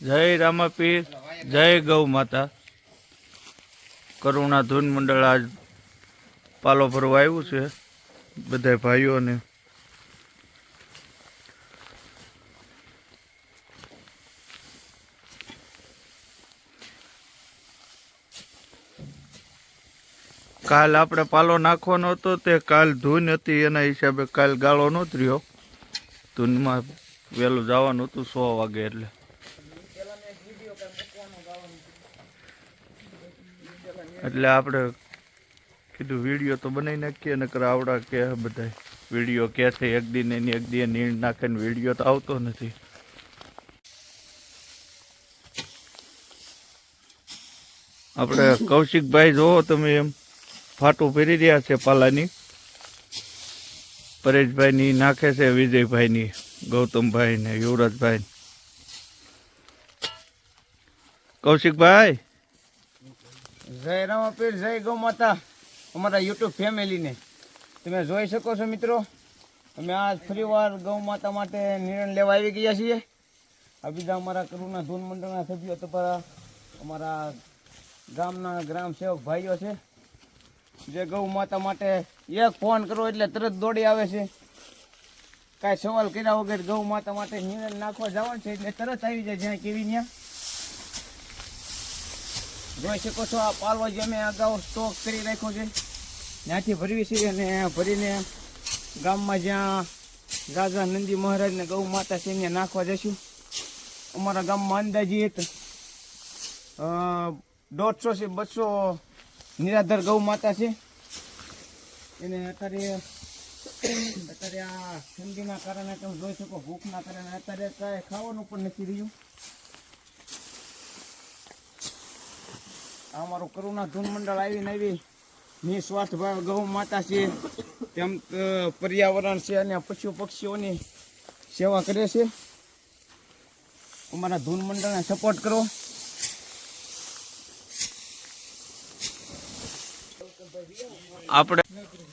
જય રામાપીર, જય ગૌ માતા. કરુણા ધૂન મંડળ આજ પાલો ભરવા આવ્યું છે, બધા ભાઈઓને. કાલ આપણે પાલો નાખવાનો હતો, તે કાલ ધૂન હતી, એના હિસાબે કાલ ગાળો નહોતો રહ્યો ધૂનમાં વહેલું જવાનું હતું, સો વાગે એટલે. એટલે આપણે કીધું વીડિયો તો બનાવી નાખીએ, નકર આવડા કે બધા વીડિયો કે છે એક દિન એની એક દિન નીણ નાખે વીડિયો તો આવતો નથી. આપણે કૌશિકભાઈ જોવો તમે એમ ફાટું ફેરી રહ્યા છે પાલાની. પરેશભાઈની નાખે છે, વિજયભાઈની, ગૌતમભાઈ ને યુવરાજભાઈ કૌશિકભાઈ? જય રામાપીર જય ગૌ માતા અમારા યુટ્યુબ ફેમિલીને. તમે જોઈ શકો છો મિત્રો, અમે આજ ફરીવાર ગૌ માતા માટે નિર્ણય લેવા આવી ગયા છીએ. આ બીજા અમારા કરુણા ધૂન મંડળના સભ્યો તમારા અમારા ગામના ગ્રામ સેવક ભાઈઓ છે. જે ગૌ માતા માટે એક ફોન કરો એટલે તરત દોડી આવે છે. કાંઈ સવાલ કર્યા વગર ગૌ માતા માટે નિર્ણય નાખવા જવાનું છે એટલે તરત આવી જાય જ્યાં કેવી ત્યાં જોઈ શકો છો આ પાલવા જે અમે અગાઉ સ્ટોક કરી રાખ્યો છે. ત્યાંથી ભરવી છે અને ભરીને ગામમાં જ્યાં રાજા નંદી મહારાજને ગૌ માતા છે ત્યાં નાખવા જઈશું. અમારા ગામમાં અંદાજીત દોઢસો થી બસો નિરાધાર ગૌ માતા છે. એને અત્યારે અત્યારે આ ઠંડીના કારણે તમે જોઈ શકો, ભૂખના કારણે અત્યારે કાંઈ ખાવાનું પણ નથી રહ્યું. અમારું કરુણા ધૂન મંડળ આવીને આવી. નિસ્વાર્થ ભાવ ગૌ માતા છે તેમ પર્યાવરણ છે અને પશુ પક્ષીઓની સેવા કરે છે. અમારા ધૂન મંડળને સપોર્ટ કરો. આપણે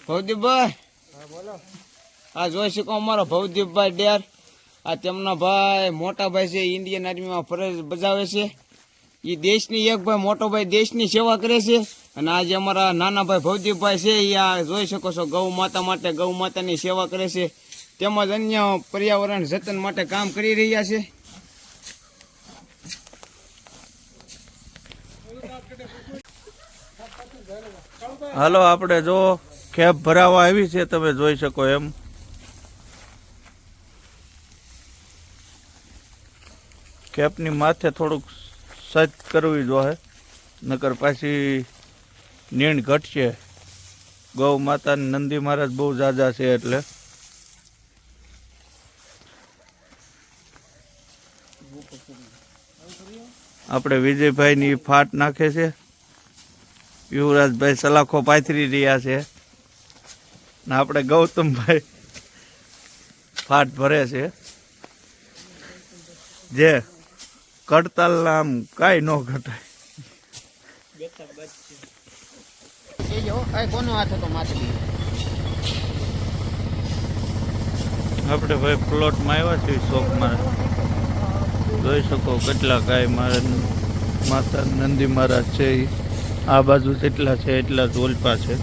ભવદીપભાઈ! આ જોઈ શકો અમારો ભવદીપભાઈ ડેર. આ તેમના ભાઈ મોટા ભાઈ છે ઇન્ડિયન આર્મીમાં ફરજ બજાવે છે. એ દેશની એક ભાઈ, મોટો ભાઈ દેશની સેવા કરે છે. અને આજે અમારા નાના ભાઈ ભવદીપભાઈ છે એ આ જોઈ શકો છો, ગૌ માતા માટે, ગૌ માતાની સેવા કરે છે. તેમજ અન્ય પર્યાવરણ જતન માટે કામ કરી રહ્યા છે. હાલો, આપણે જો ખેપ ભરાવા આવી છે, તમે જોઈ શકો એમ. ખેપની માથે થોડુંક સજ કરવી જોઈએ. નકર પાછી નીણ ઘટશે. ગૌ માતા નંદી મહારાજ બહુ જાજા છે એટલે. આપણે વિજયભાઈની ફાટ નાખે છે. યુવરાજભાઈ સલાખો પાથરી રહ્યા છે. ને આપણે ગૌતમભાઈ ફાટ ભરે છે. જે કડતાલ આમ કાંઈ ન ઘટાય. આપણે ભાઈ પ્લોટમાં આવ્યા છીએ શોખમાં જોઈ શકો કેટલા કાંઈ મારે માતા નંદી મહારાજ છે આ બાજુ જેટલા છે એટલા જ ઓલપા છે.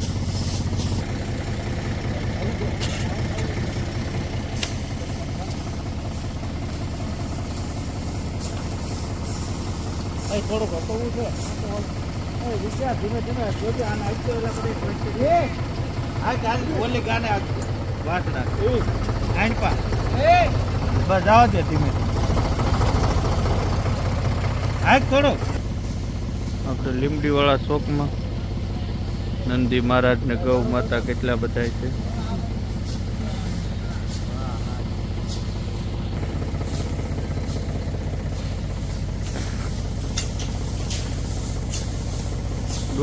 થોડુંક હટવું છે. વિચાર ધીમે ધીમે જોજે આને આટલો એલા કરે એ! આ ઓલી ગાને વાસડા આઈન પા. બસ જવા દે ધીમે આજ થોડો. આપણે લીમડીવાળા ચોકમાં નંદી મહારાજ ને ગૌ માતા કેટલા બધા છે?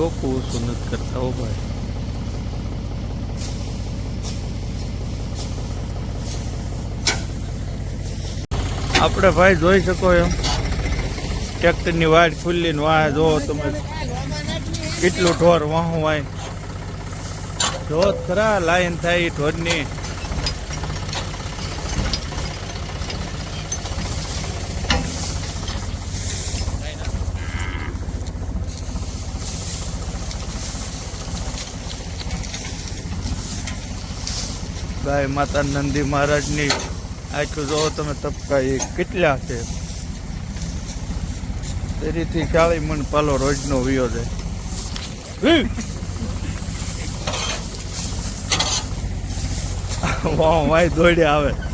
ઓછું નથી કરતા હો ભાઈ. આપણે ભાઈ જોઈ શકો એમ ટ્રેક્ટરની વાડ ખુલ્લી વાહ, જો તમે કેટલું ઢોર વાહું વાય જો ખરા લાઈન થાય ઢોરની. ગાય માતા નંદી મહારાજની આખું જોવો તમે તબકા એ કેટલા છે. તેરીથી ચાળી મણ પાલો રોજનો વિયો છે. વાહ વાય દોડ્યા આવે.